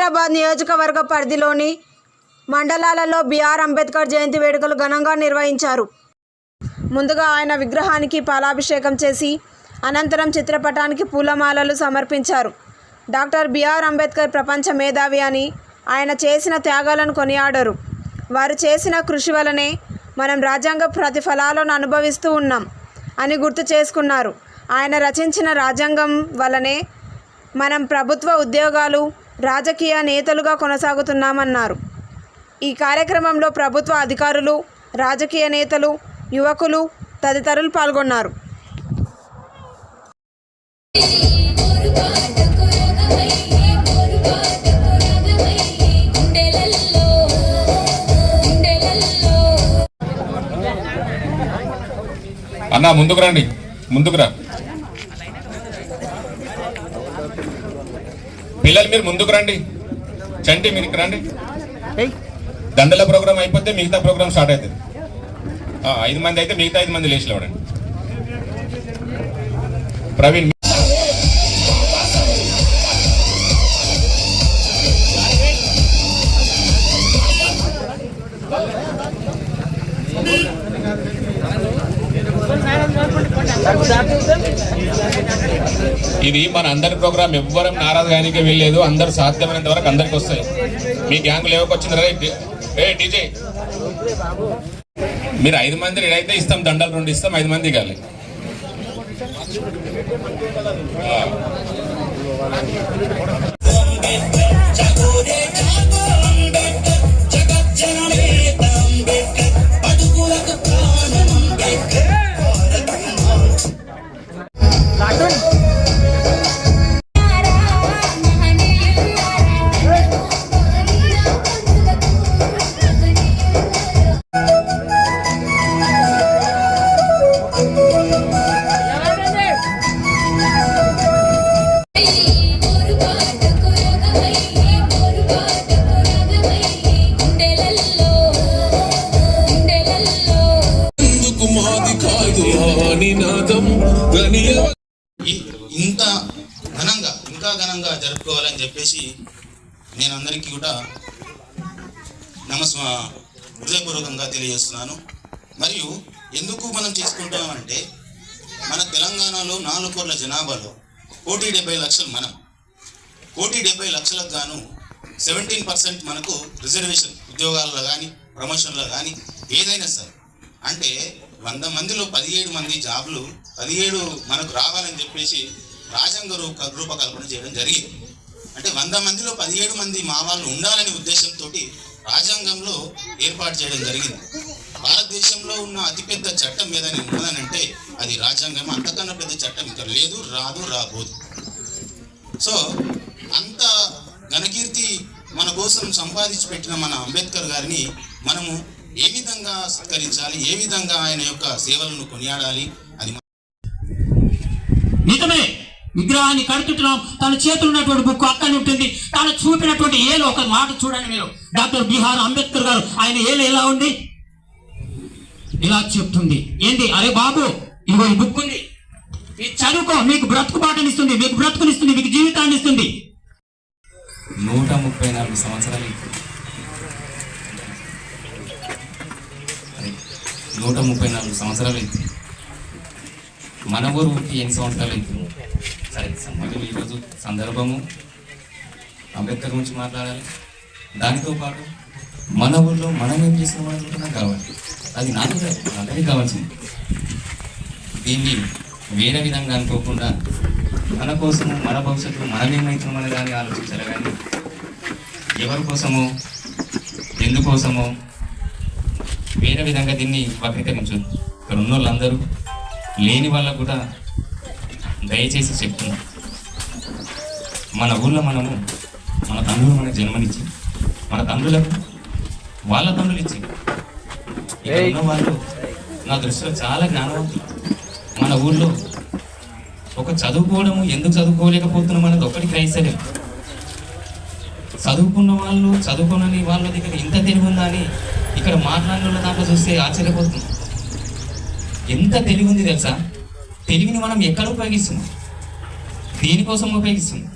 హైదరాబాద్ నియోజకవర్గ పరిధిలోని మండలాలలో బిఆర్ అంబేద్కర్ జయంతి వేడుకలు ఘనంగా నిర్వహించారు. ముందుగా ఆయన విగ్రహానికి పాలాభిషేకం చేసి అనంతరం చిత్రపటానికి పూలమాలలు సమర్పించారు. డాక్టర్ బిఆర్ అంబేద్కర్ ప్రపంచ మేధావి అని ఆయన చేసిన త్యాగాలను కొనియాడరు. వారు చేసిన కృషి వలనే మనం రాజ్యాంగ ప్రతిఫలాలను అనుభవిస్తూ ఉన్నాం అని గుర్తు చేసుకున్నారు. ఆయన రచించిన రాజ్యాంగం వలనే మనం ప్రభుత్వ ఉద్యోగాలు రాజకీయ నేతలుగా కొనసాగుతున్నామన్నారు. ఈ కార్యక్రమంలో ప్రభుత్వ అధికారులు రాజకీయ నేతలు యువకులు తదితరులు పాల్గొన్నారు. అన్నా ముందుకు రండి. ముందుకు రా. పిల్లలు మీరు ముందుకు రండి. చంటి మీరు ఇక్కడ రండి దండల ప్రోగ్రామ్ అయిపోతే మిగతా ప్రోగ్రామ్ స్టార్ట్ అవుతుంది. ఐదు మంది అయితే మిగతా ఐదు మంది లేచి లేవడండి ప్రవీణ్ ఇది మన అందరి ప్రోగ్రామ్. ఎవ్వరం నారాజు గానికి వెళ్ళలేదు అందరు సాధ్యమైనంత వరకు అందరికి వస్తాయి. మీ గ్యాంగులు లేవకొచ్చింది రే డీజే? మీరు ఐదు మంది అయితే ఇస్తాం దండలు రెండు ఇస్తాం ఐదు మంది కాలి ఆ. ఇంత ఘనంగా ఇంకా ఘనంగా జరుపుకోవాలని చెప్పేసి నేను అందరికీ కూడా నమస్ హృదయపూర్వకంగా తెలియజేస్తున్నాను. మరియు ఎందుకు మనం చేసుకుంటామంటే మన తెలంగాణలో నాలుగు కోట్ల జనాభాలో కోటి డెబ్బై లక్షలు మనం. కోటి డెబ్బై లక్షలకు గాను సెవెంటీన్ పర్సెంట్ మనకు రిజర్వేషన్ ఉద్యోగాల్లో కానీ ప్రమోషన్లో కానీ ఏదైనా సరే. అంటే వంద మందిలో పదిహేడు మంది జాబ్లు పదిహేడు మనకు రావాలని చెప్పేసి రాజ్యాంగ రూప రూపకల్పన చేయడం జరిగింది. అంటే వంద మందిలో పదిహేడు మంది మా వాళ్ళు ఉండాలనే ఉద్దేశంతో రాజ్యాంగంలో ఏర్పాటు చేయడం జరిగింది. భారతదేశంలో ఉన్న అతిపెద్ద చట్టం ఏదైనా ఉన్నదనంటే అది రాజ్యాంగం. అంతకన్నా పెద్ద చట్టం ఇంకా లేదు రాదు రాబోదు. సో అంత ఘనకీర్తి మన కోసం సంపాదించి పెట్టిన మన అంబేద్కర్ గారిని మనము ఏ విధంగా సత్కరించాలి? ఏ విధంగా ఆయన యొక్క సేవలను కొనియాడాలి? అది నిజమే. విగ్రహాన్ని కడుతుంటున్నాం. తన చేతులు ఉన్నటువంటి బుక్ అక్కడనే ఉంటుంది. తాను చూపినటువంటి ఏలు ఒక మాట చూడండి మీరు. డాక్టర్ బిహార్ అంబేద్కర్ గారు ఆయన ఏలు ఎలా ఉంది? ఇలా చెప్తుంది. ఏంది? అరే బాబు ఇదిగో ఈ బుక్ ఉంది. ఇది చదువుకో. మీకు బ్రతుకు బాటనిస్తుంది మీకు బ్రతుకునిస్తుంది. మీకు జీవితాన్ని ఇస్తుంది. నూట ముప్పై నాలుగు సంవత్సరాలు ఇప్పుడు. అరే, నూట ముప్పై నాలుగు సంవత్సరాలు అయితే మన ఊరు పుట్టి ఎన్ని సంవత్సరాలు అవుతుంది సరే ఈరోజు సందర్భము. అంబేద్కర్ గురించి మాట్లాడాలి. దానితో పాటు మన ఊళ్ళో మనం ఏం చేసిన వాళ్ళు కూడా కావాలి. అది నాకు అందరికీ కావాల్సింది. దీన్ని వేరే విధంగా అనుకోకుండా మన కోసము మన భవిష్యత్తు మనం ఏమవుతున్నామని దాన్ని ఆలోచించాలి కానీ ఎవరి కోసమో ఎందుకోసమో వేరే విధంగా దీన్ని వక్రీకరించు. ఇక్కడ ఉన్న వాళ్ళందరూ లేని వాళ్ళకు కూడా దయచేసి చెప్తున్నాం. మన ఊళ్ళో మనము మన తండ్రులు మనకు జన్మనిచ్చి మన తండ్రులకు వాళ్ళ తండ్రులు ఇచ్చి ఇక్కడ వాళ్ళు నా దృష్టిలో చాలా జ్ఞానవంతులు. మన ఊళ్ళో ఒక చదువుకోవడము ఎందుకు చదువుకోలేకపోతున్నాం అనేది ఒకటి గ్రహిస్తలేదు చదువుకున్న వాళ్ళు చదువుకున్నని వాళ్ళ దగ్గర ఇంత తెలివి ఉందా అని ఇక్కడ మాట్లాడిన దాంట్లో చూస్తే ఆశ్చర్యపోతుంది ఎంత తెలివి ఉంది తెలుసా? తెలివిని మనం ఎక్కడ ఉపయోగిస్తున్నాం? దేనికోసం ఉపయోగిస్తున్నాం?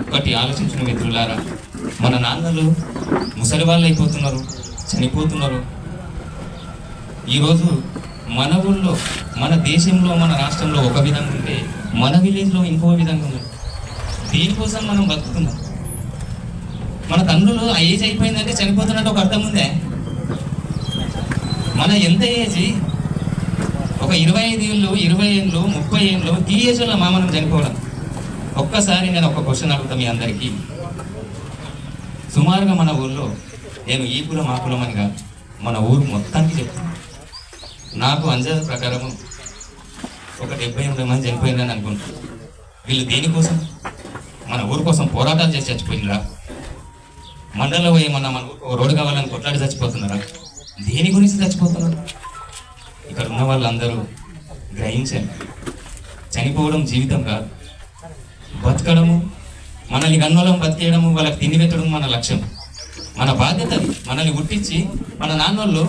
ఒక్కటి ఆలోచించిన మిత్రులారా. మన నాన్నలు ముసలి వాళ్ళు అయిపోతున్నారు చనిపోతున్నారు. ఈరోజు మన ఊళ్ళో మన దేశంలో మన రాష్ట్రంలో ఒక విధంగా ఉంటే మన విలేజ్లో ఇంకో విధంగా ఉంది. దీనికోసం మనం బతుకుతున్నాం? మన తండ్రులు ఆ ఏజ్ అయిపోయిందంటే చనిపోతున్నట్టు ఒక అర్థం ఉందే. మన ఎంత ఏజ్? ఒక ఇరవై ఐదు ఏళ్ళు ఇరవై ఏళ్ళు ముప్పై ఏళ్ళు ఈ ఏజ్లో మా మనం చనిపోవడం. ఒక్కసారి నేను ఒక క్వశ్చన్ అడుగుతా మీ అందరికీ. సుమారుగా మన ఊళ్ళో నేను ఈ కులం ఆ కులం అని కాదు మన ఊరు మొత్తానికి చెప్తాను నాకు అంజాద ప్రకారము ఒక డెబ్బై ఎనభై మంది చనిపోయిందని అనుకుంటాను వీళ్ళు దేనికోసం? మన ఊరు కోసం పోరాటాలు చేసి చచ్చిపోయినరా? మండలంలో ఏమన్నా మన ఓ రోడ్డు కావాలని కొట్లాడి చచ్చిపోతున్నారా? దేని గురించి చచ్చిపోతున్నారు ఇక్కడ ఉన్న వాళ్ళందరూ గ్రహించారు చనిపోవడం జీవితం కాదు. బతకడము మనల్ని గన్నోలం బతికేయడము వాళ్ళకి తిండి పెట్టడం మన లక్ష్యం. మన బాధ్యత మనల్ని గుర్తించి మన నాన్నోళ్ళు